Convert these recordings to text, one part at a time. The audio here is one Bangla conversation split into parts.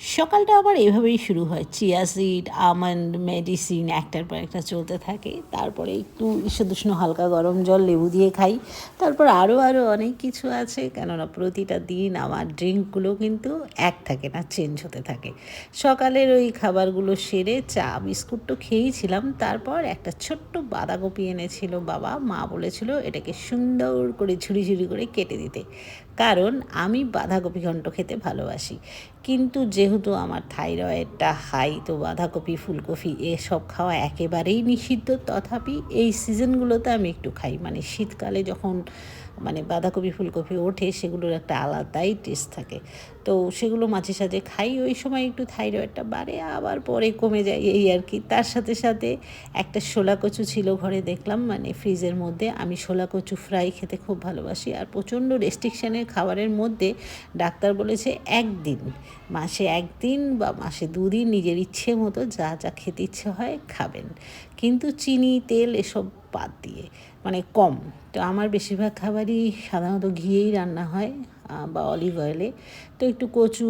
সকালটা আবার এভাবেই শুরু হয়। চিয়া সিড আমন্ড মেডিসিন একটার পর একটা চলতে থাকে। তারপরে একটু ঈষদুষ্ণ হালকা গরম জল, লেবু দিয়ে খাই। তারপর আরও আরও অনেক কিছু আছে। কেননা প্রতিটা দিন আমার ড্রিঙ্কগুলো কিন্তু এক থাকে না, চেঞ্জ হতে থাকে। সকালের ওই খাবারগুলো সেরে চা, বিস্কুট তো খেয়েছিলাম তারপর একটা ছোট্ট বাঁধাকপি এনেছিল বাবা। মা বলেছিল এটাকে সুন্দর করে ঝুড়ি ঝুড়ি করে কেটে দিতে। কারণ আমি বাঁধাকপি ঘন্ট খেতে ভালোবাসি। কিন্তু যেহেতু আমার থাইরয়েডটা হাই, তো বাঁধাকপি, ফুলকপি এসব খাওয়া একেবারেই নিষিদ্ধ। তথাপি এই সিজনগুলোতে আমি একটু খাই। মানে শীতকালে যখন মানে বাঁধাকপি, ফুলকপি ওঠে, সেগুলোর একটা আলাদাই টেস্ট থাকে। তো সেগুলো মাঝে সাঝে খাই, ওই সময় একটু থাইরয়েডটা বাড়ে, আবার পরে কমে যায় এই আর কি। তার সাথে সাথে একটা শোলা কচু ছিল ঘরে দেখলাম মানে ফ্রিজের মধ্যে। আমি শোলা কচু ফ্রাই খেতে খুব ভালোবাসি আর প্রচণ্ড রেস্ট্রিকশানের খাবারের মধ্যে ডাক্তার বলেছে একদিন, মাসে একদিন বা মাসে দুদিন নিজের ইচ্ছে মতো যা যা খেতে ইচ্ছে হয় খাবেন। কিন্তু চিনি, তেল এসব বাদ দিয়ে মানে কম। তো আমার বেশিরভাগ খাবারই সাধারণত ঘিয়েই রান্না হয় বা অলিভ অয়েলে তো একটু কচু,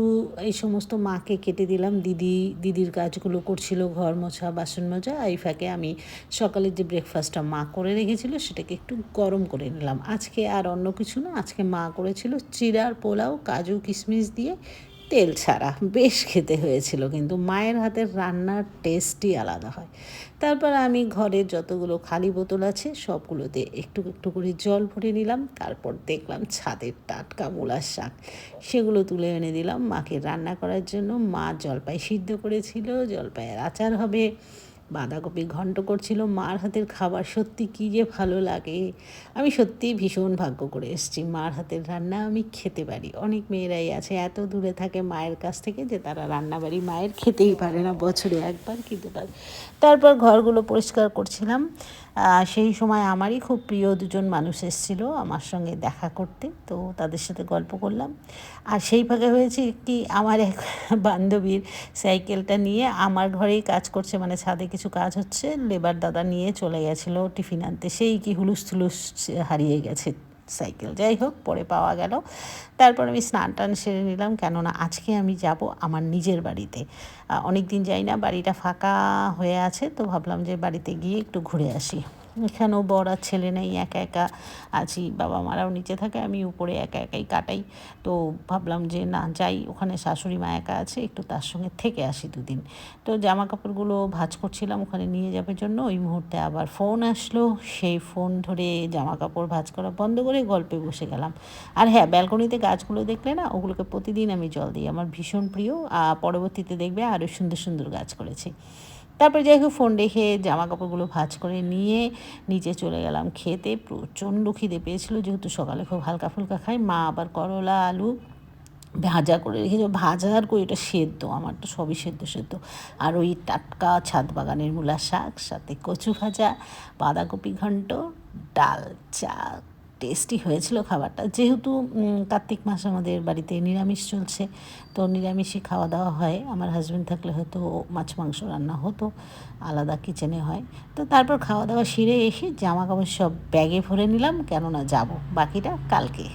এই সমস্ত মাকে কেটে দিলাম। দিদি, দিদির কাজগুলো করছিল ঘর মোছা, বাসন মোছা। এই ফাঁকে আমি সকালের যে ব্রেকফাস্টটা মা করে রেখেছিল, সেটাকে একটু গরম করে নিলাম। আজকে আর অন্য কিছু না, আজকে মা করেছিল চিরার পোলাও, কাজু কিশমিশ দিয়ে তেল ছাড়া বেশ খেতে হয়েছিল, কিন্তু মায়ের হাতের রান্নার টেস্টই আলাদা হয়। তারপর আমি ঘরের যতগুলো খালি বোতল আছে, সবগুলোতে একটু একটু করে জল ভরে নিলাম, তারপর দেখলাম ছাদের টাটকা মূলার শাক। সেগুলো তুলে এনে দিলাম, মাকে রান্না করার জন্য। মা জলপাই সিদ্ধ করেছিল, জলপাইয়ের আচার হবে। বাঁধাকপি ঘন্ট করছিল, মার হাতের খাবার সত্যি কী যে ভালো লাগে। আমি সত্যিই ভীষণ ভাগ্য করে এসেছি, মার হাতের রান্না আমি খেতে পারি। অনেক মেয়েরাই আছে, এত দূরে থাকে মায়ের কাছ থেকে যে তারা রান্না বাড়ি মায়ের খেতেই পারে না বছরে একবার কিন্তু তারপর ঘরগুলো পরিষ্কার করছিলাম। সেই সময় আমারই খুব প্রিয় দুজন মানুষ এসেছিল আমার সঙ্গে দেখা করতে, তো তাদের সাথে গল্প করলাম। আর সেই ফাঁকে হয়েছে কি, আমার এক বান্ধবীর সাইকেলটা নিয়ে আমার ঘরেই কাজ করছে মানে ছাদে কিছু কাজ হচ্ছে, লেবার দাদা নিয়ে চলে গেছিল টিফিন আনতে, সেই কি হুলুস থুলুস হারিয়ে গেছে। সাইকেল যাই হোক, পরে পাওয়া গেল। তারপর আমি স্নান টান সেরে নিলাম, কেননা আজকে আমি যাব আমার নিজের বাড়িতে। অনেক দিন যাই না, বাড়িটা ফাঁকা হয়ে আছে, তো ভাবলাম যে বাড়িতে গিয়ে একটু ঘুরে আসি। এখানেও বড় আর ছেলে নেই, একা একা আছি, বাবা মারাও নিচে থাকে, আমি উপরে একা একাই কাটাই। তো ভাবলাম যে না, যাই, ওখানে শাশুড়ি মা একা আছে, একটু তার সঙ্গে থেকে আসি দুদিন। তো জামা কাপড়গুলো ভাজ করছিলাম, ওখানে নিয়ে যাবার জন্য। ওই মুহূর্তে আবার ফোন আসলো, সেই ফোন ধরে জামা কাপড় ভাজ করা বন্ধ করে গল্পে বসে গেলাম। আর হ্যাঁ ব্যালকনিতে গাছগুলো দেখলে না, ওগুলোকে প্রতিদিন আমি জল দিই। আমার ভীষণ প্রিয় পরবর্তীতে দেখবে আরও সুন্দর সুন্দর গাছ করেছি। তারপরে যাই হোক ফোন রেখে জামা কাপড়গুলো ভাজ করে নিয়ে নিচে চলে গেলাম। খেতে প্রচণ্ড খিদে পেয়েছিল, যেহেতু সকালে খুব হালকা ফুলকা খাই। মা আবার করলা, আলু ভাজা করে রেখেছে। ভাজা আর কই, ওটা সেদ্ধ আমার তো সবই সেদ্ধ সেদ্ধ। আর ওই টাটকা ছাদ বাগানের মূলা শাক, সাথে কচু ভাজা, বাঁধাকপি ঘন্ট, ডাল চা টেস্টি হয়েছিল খাবারটা। যেহেতু কার্তিক মাস আমাদের বাড়িতে নিরামিষ চলছে, তো নিরামিষই খাওয়া দাওয়া হয়। আমার হাজব্যান্ড থাকলে হয়তো মাছ, মাংস রান্না হতো, আলাদা কিচেনে হয়। তো তারপর খাওয়া দাওয়া সেরে এসে জামা কাপড় সব ব্যাগে ভরে নিলাম, কেননা যাব। বাকিটা কালকে।